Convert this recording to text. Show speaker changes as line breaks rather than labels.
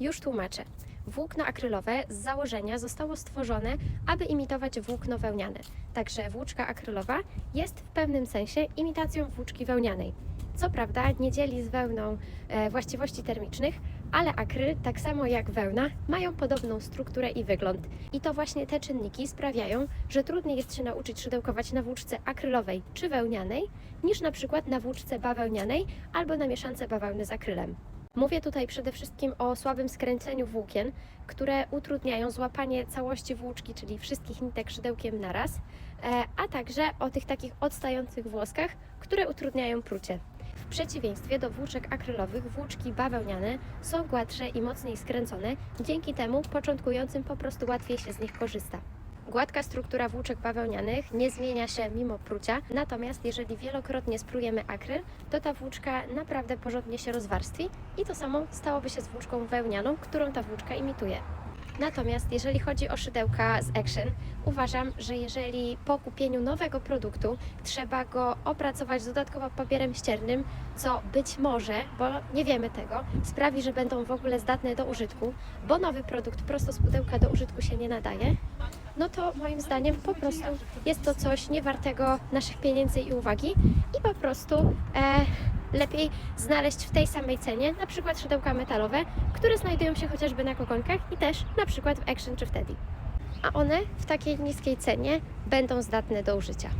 Już tłumaczę. Włókno akrylowe z założenia zostało stworzone, aby imitować włókno wełniane. Także włóczka akrylowa jest w pewnym sensie imitacją włóczki wełnianej. Co prawda nie dzieli z wełną e, właściwości termicznych, ale akryl, tak samo jak wełna, mają podobną strukturę i wygląd. I to właśnie te czynniki sprawiają, że trudniej jest się nauczyć szydełkować na włóczce akrylowej czy wełnianej, niż na przykład na włóczce bawełnianej albo na mieszance bawełny z akrylem. Mówię tutaj przede wszystkim o słabym skręceniu włókien, które utrudniają złapanie całości włóczki, czyli wszystkich nitek szydełkiem naraz, e, a także o tych takich odstających włoskach, które utrudniają prucie. W przeciwieństwie do włóczek akrylowych, włóczki bawełniane są gładsze i mocniej skręcone, dzięki temu początkującym po prostu łatwiej się z nich korzysta. Gładka struktura włóczek bawełnianych nie zmienia się mimo prucia, natomiast jeżeli wielokrotnie sprujemy akryl, to ta włóczka naprawdę porządnie się rozwarstwi i to samo stałoby się z włóczką wełnianą, którą ta włóczka imituje. Natomiast jeżeli chodzi o szydełka z Action, uważam, że jeżeli po kupieniu nowego produktu trzeba go opracować dodatkowo papierem ściernym, co być może, bo nie wiemy tego, sprawi, że będą w ogóle zdatne do użytku, bo nowy produkt prosto z pudełka do użytku się nie nadaje, no to moim zdaniem po prostu jest to coś niewartego naszych pieniędzy i uwagi i po prostu e, lepiej znaleźć w tej samej cenie na przykład szydełka metalowe, które znajdują się chociażby na kokonkach i też na przykład w Action czy w Teddy. A one w takiej niskiej cenie będą zdatne do użycia.